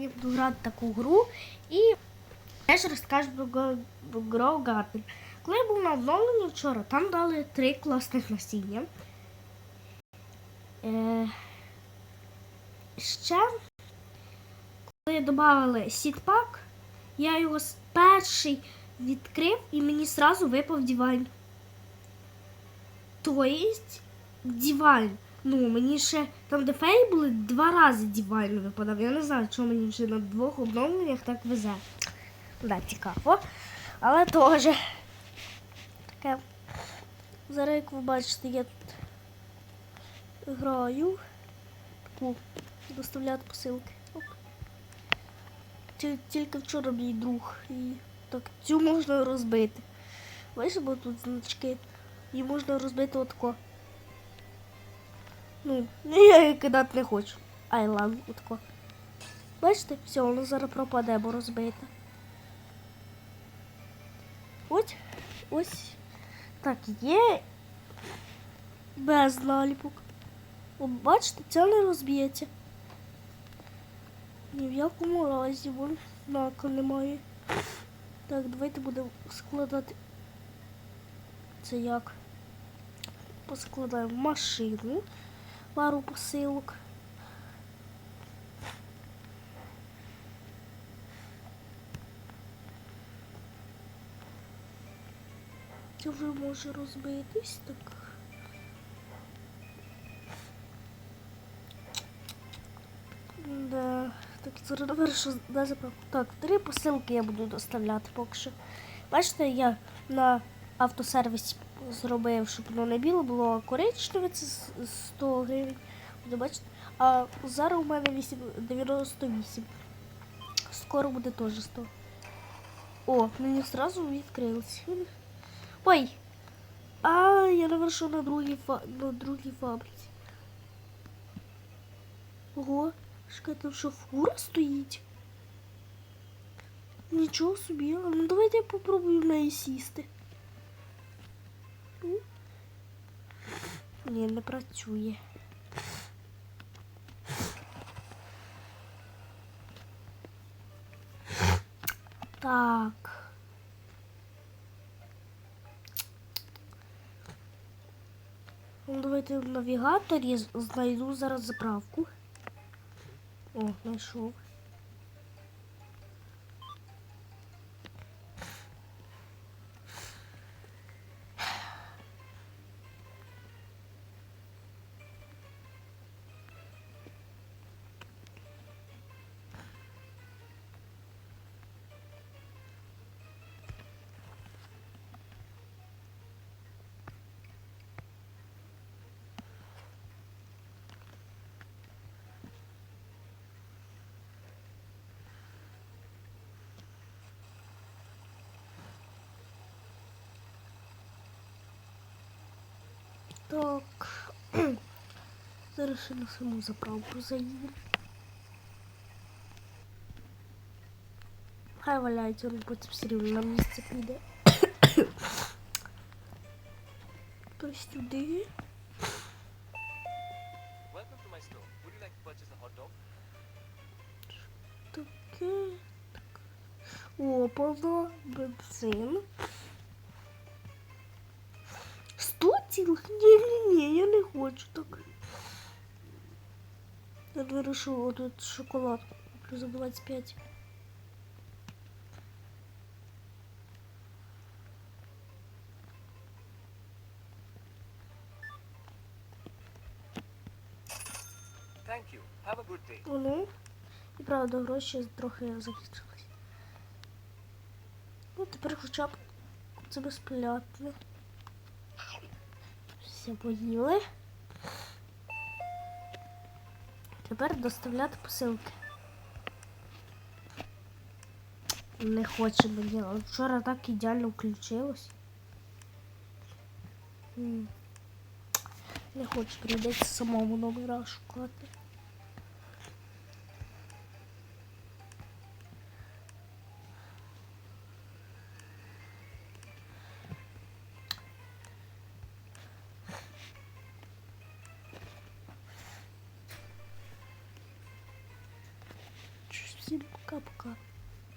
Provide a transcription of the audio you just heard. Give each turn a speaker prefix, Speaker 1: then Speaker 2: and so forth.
Speaker 1: Я буду грати таку гру і теж розкажу про Grow Garden. Коли я був на обновленні вчора, там дали три класних насіння. Е, ще, коли додали сітпак, я його перший відкрив і мені сразу випав дівайн. Тобто, дівайн. Ну, мені ще там, де феї були, два рази дівайн випадав. Я не знаю, чому мені вже на двох обновленнях так везе. Да, цікаво. Але теж таке. Зараз, як ви бачите, я тут граю. Таку доставляти посилки. Оп. Тільки вчора мій друг. І так, цю можна розбити. Бачиш, бо тут значки. Її можна розбити отако. Ну, я її кидати не хочу. Ай, ладно, отако. Бачите, все, воно зараз пропаде, бо розбите. Ось, ось. Так, є без наліпок. О, бачите, це не розб'ється. Ні в якому разі, вон знака немає. Так, давайте будемо складати. Це як? Поскладаємо машину пару посилок. Це вже може розбитись так. Да. Так, вирішу на заправку. Так, три посилки я буду доставляти поки що. Бачите, я на автосервісі зробив, щоб воно не біло, було коричневе, це з- 100 гривень. Бачите? А зараз у мене 8, 98. Скоро буде теж 100. О, мені одразу відкрилось. Ой! А, я навершу на другій, фа... на другій фабриці. Ого, там що фура стоїть? Нічого собі. Ну давайте я попробую в неї сісти. Ні, не працює. Так. Ну, давайте в навігаторі знайду зараз заправку. О, знайшов. Так. Зараз ще на саму заправку заїдемо. Хай валяється, він потім все рівно на місце піде. То сюди.
Speaker 2: Welcome to my store. Would you like to purchase a hot dog?
Speaker 1: Таке. Так. О, повно бензин. Сто цілих? Ні, ні, ні, я не хочу так. Я вирішила тут шоколадку куплю за 25.
Speaker 2: Thank you. Have a good day.
Speaker 1: Ну, і правда, гроші трохи закінчились. Ну, тепер хоча б це безплатно. Все поїли. Тепер доставляти посилки. Не хоче мені. Вчора так ідеально включилось. Не хочу, прийдеться самому номера шукати. 够不够？